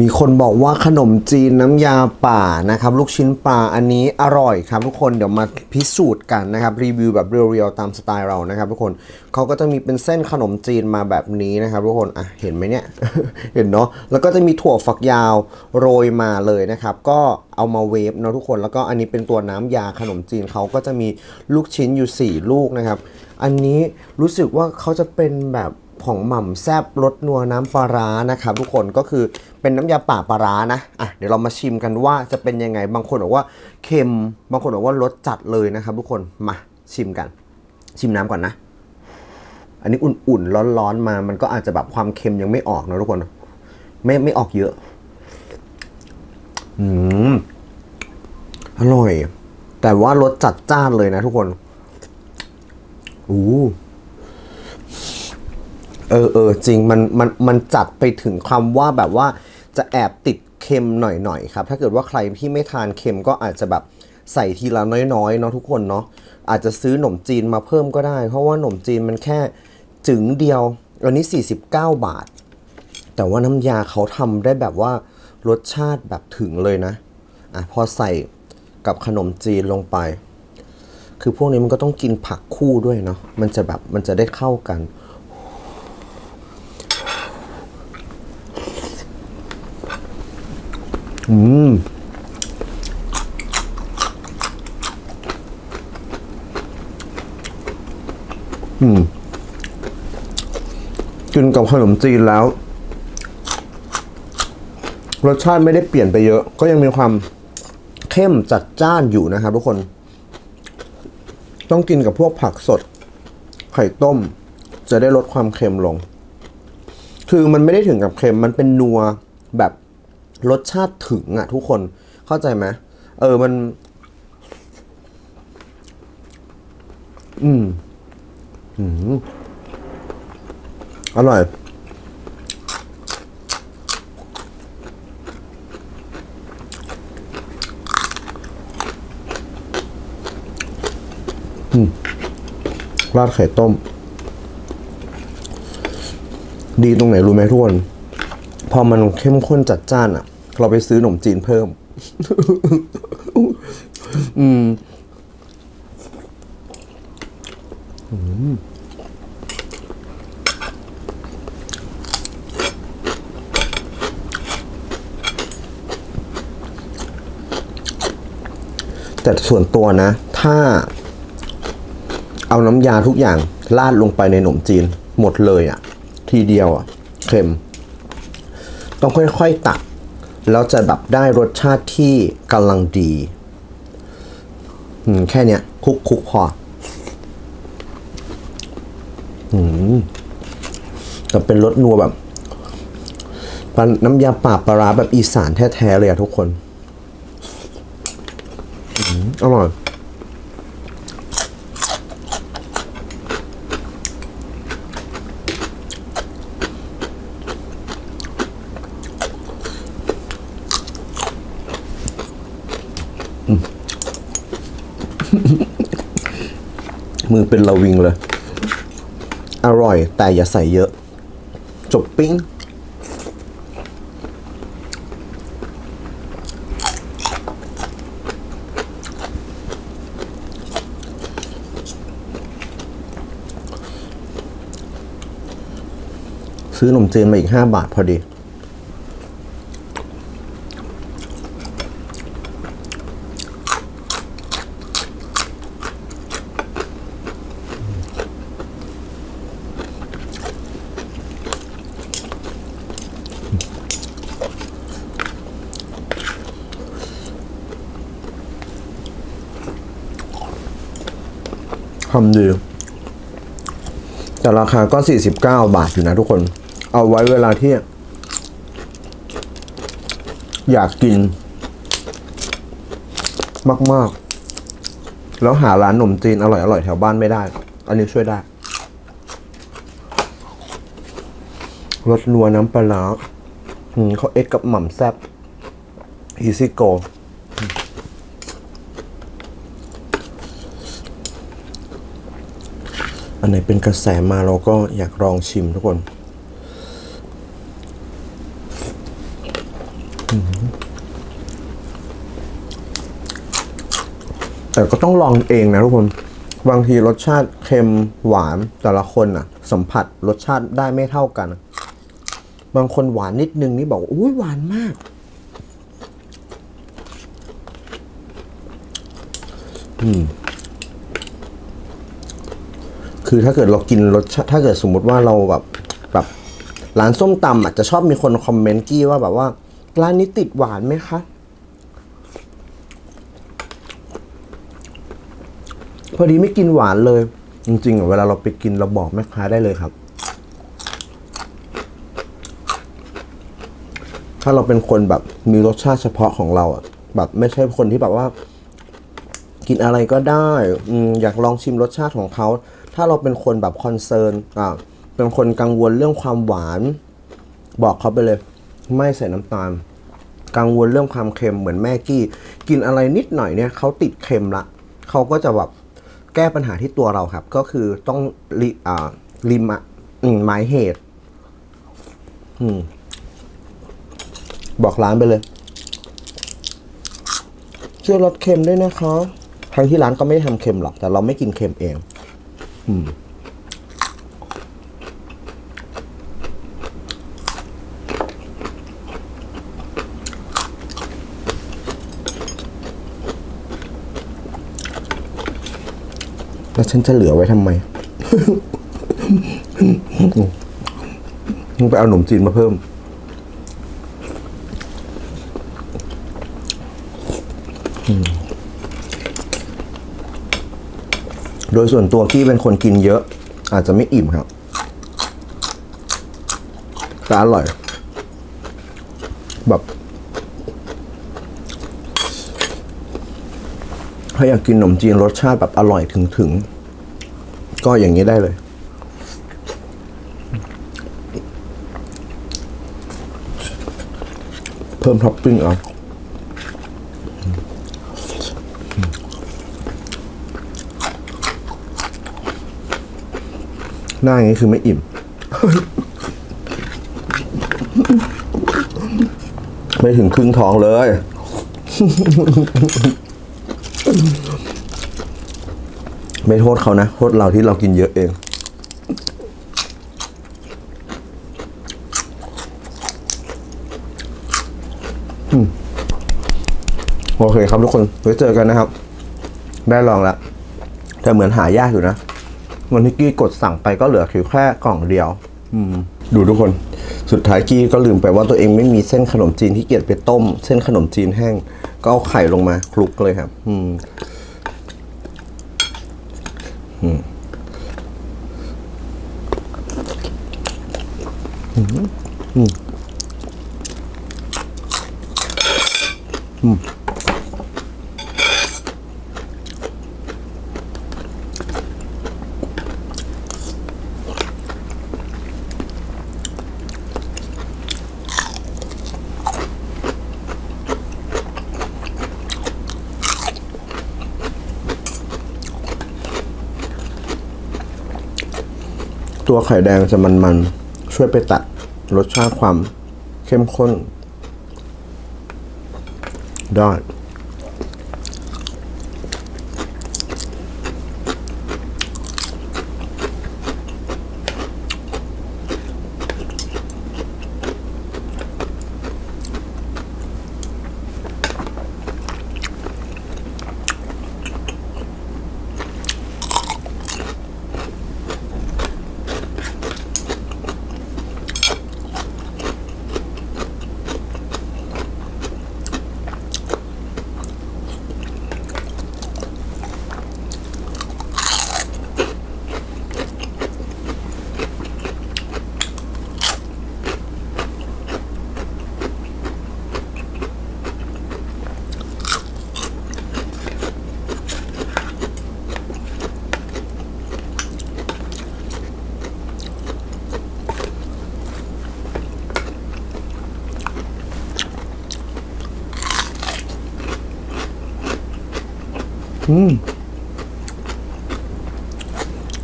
มีคนบอกว่าขนมจีนน้ำยาป่านะครับ ลูกชิ้นปลาอันนี้อร่อยครับ ทุกคนเดี๋ยวมาพิสูจน์กันนะครับ รีวิวแบบเรียวๆตามสไตล์เรานะครับ ทุกคนเขาก็จะมีเป็นเส้นขนมจีนมาแบบนี้นะครับ ทุกคนอะเห็นไหมเนี่ยเห็นเนาะแล้วก็จะมีถั่วฝักยาวโรยมาเลยนะครับ ก็เอามาเวฟเนาะทุกคนแล้วก็อันนี้เป็นตัวน้ำยาขนมจีนเขาก็จะมีลูกชิ้นอยู่ 4 ลูกนะครับ อันนี้รู้สึกว่าเขาจะเป็นแบบ ของหม่ำแซบรสนัวน้ำปลาร้านะครับทุกคนก็คือเป็นน้ำยาป่าปลาร้านะอะเดี๋ยวเรามาชิมกันว่าจะเป็นยังไงบางคนบอกว่าเค็ม บางคนบอกว่ารสจัดเลยนะครับทุกคนมาชิมกัน ชิมน้ำก่อนนะ อันนี้อุ่นๆร้อนๆมา มันก็อาจจะแบบความเค็มยังไม่ออกนะทุกคน ไม่ไม่ออกเยอะอืมอร่อย แต่ว่ารสจัดจ้านเลยนะทุกคน อู้ เออเออจริงมันมันมันจัดไปถึงคำว่าแบบว่าจะแอบติดเค็มหน่อยๆครับ ถ้าเกิดว่าใครที่ไม่ทานเค็มก็อาจจะแบบใส่ทีละน้อยๆเนาะทุกคนเนาะอาจจะซื้อหนมจีนมาเพิ่มก็ได้ เพราะว่าหนมจีนมันแค่จึงเดียวอันนี้ 49 บาท แต่ว่าน้ำยาเขาทำได้แบบว่ารสชาติแบบถึงเลยนะอะพอใส่กับขนมจีนลงไป คือพวกนี้มันก็ต้องกินผักคู่ด้วยเนาะมันจะแบบมันจะได้เข้ากัน อืมอืมกินกับขนมจีนแล้ว รสชาติไม่ได้เปลี่ยนไปเยอะ ก็ยังมีความเข้มจัดจ้านอยู่นะครับทุกคน ต้องกินกับพวกผักสด ไข่ต้ม จะได้ลดความเค็มลง คือมันไม่ได้ถึงกับเค็มมันเป็นนัวแบบ รสชาติถึงอะทุกคนเข้าใจไหมเออมัน อืมอืมอร่อย อืม ราดไข่ต้ม ดีตรงไหนรู้ไหมทุกคน พอมันเข้มข้นจัดจ้านอะ เราไปซื้อขนมจีนเพิ่ม อืมแต่ส่วนตัวนะ ถ้า เอาน้ำยาทุกอย่างราดลงไปในขนมจีน หมดเลยอะทีเดียวอะเค็ม ต้องค่อยๆตัก แล้วจะแบบได้รสชาติที่กำลังดีอืมแค่เนี้ยคลุกคุกพออืมแต่เป็นรสนัวแบบน้ำยาป่าปลาร้าแบบอีสานแท้ ๆ เลยอะทุกคนอืมอร่อย มือเป็นระวิงเลย อร่อยแต่อย่าใส่เยอะ จบปิ้งซื้อขนมจีนมาอีก 5 บาทพอดี ทำดี แต่ราคาก็ 49 บาทอยู่นะทุกคน เอาไว้เวลาที่ อยากกิน มาก ๆ แล้วหาร้านขนมจีนอร่อย ๆ แถวบ้านไม่ได้ อันนี้ช่วยได้รสนัวน้ำปลาเขาเอ็กกับหม่ำแซบอีซี่โก อันไหนเป็นกระแสมาเราก็อยากลองชิมทุกคนแต่ก็ต้องลองเองนะทุกคน บางทีรสชาติเค็มหวานแต่ละคนอะ สัมผัสรสชาติได้ไม่เท่ากัน บางคนหวานนิดนึงนี่บอกว่าอุ้ยหวานมาก อืม คือถ้าเกิดเรากินรสถ้าเกิดสมมุติว่าเราแบบแบบร้านส้มตำอะจะชอบมีคนคอมเมนต์กี้ว่าแบบว่าร้านนี้ติดหวานไหมคะพอดีไม่กินหวานเลย จริงๆเวลาเราไปกินเราบอกแม่ค้าได้เลยครับ ถ้าเราเป็นคนแบบมีรสชาติเฉพาะของเราอะแบบไม่ใช่คนที่แบบว่า กินอะไรก็ได้อมอยากลองชิมรสชาติของเขา ถ้าเราเป็นคนแบบคอนเซิร์นอ่าเป็นคนกังวลเรื่องความหวาน บอกเขาไปเลย ไม่ใส่น้ำตาล กังวลเรื่องความเค็มเหมือนแม่กี้ กินอะไรนิดหน่อยเนี่ยเขาติดเค็มละเขาก็จะแบบแก้ปัญหาที่ตัวเราครับ ก็คือต้องริอ่าริมอะหมายเหตุบอกร้านไปเลยช่วยลดเค็มด้วยนะคะทั้งที่ร้านก็ไม่ได้ทำเค็มหรอก แต่เราไม่กินเค็มเอง อืมแล้วฉันจะเหลือไว้ทำไมมึงไปเอาขนมจีนมาเพิ่ม โดยส่วนตัวกี้เป็นคนกินเยอะ อาจจะไม่อิ่มครับแต่อร่อย แบบ ถ้าอยากกินขนมจีนรสชาติแบบอร่อยถึงถึง ก็อย่างนี้ได้เลย เพิ่มท็อปปิ้งเอา หน้าอย่างนี้คือไม่อิ่ม ไม่ถึงครึ่งท้องเลย ไม่โทษเขานะ โทษเราที่เรากินเยอะเองอืมโอเคครับทุกคนไว้เจอกันนะครับ ได้ลองแล้วแต่เหมือนหายากอยู่นะ วันที่กี้กดสั่งไปก็เหลือเพียงแค่กล่องเดียว อืม ดูทุกคน สุดท้ายกี้ก็ลืมไปว่าตัวเองไม่มีเส้นขนมจีนที่เกียจไปต้ม เส้นขนมจีนแห้ง ก็เอาไข่ลงมาคลุกเลยครับ อืม ตัวไข่แดงจะมันๆ ช่วยไปตัดรสชาติความเข้มข้นได้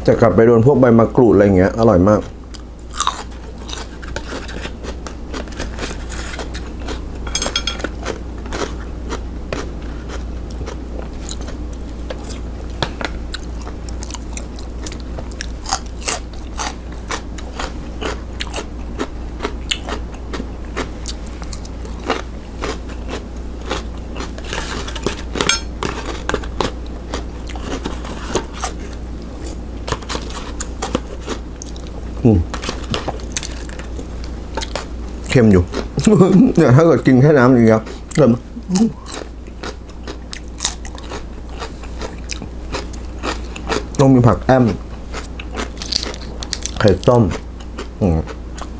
จะกลับไปโดนพวกใบมะกรูดอะไรอย่างเงี้ย อร่อยมาก อืมเค็มอยู่ เนี่ยถ้าเกิดกินแค่น้ำอย่างเงี้ยเค็มต้องมีผักแอมไข่ต้ม อืม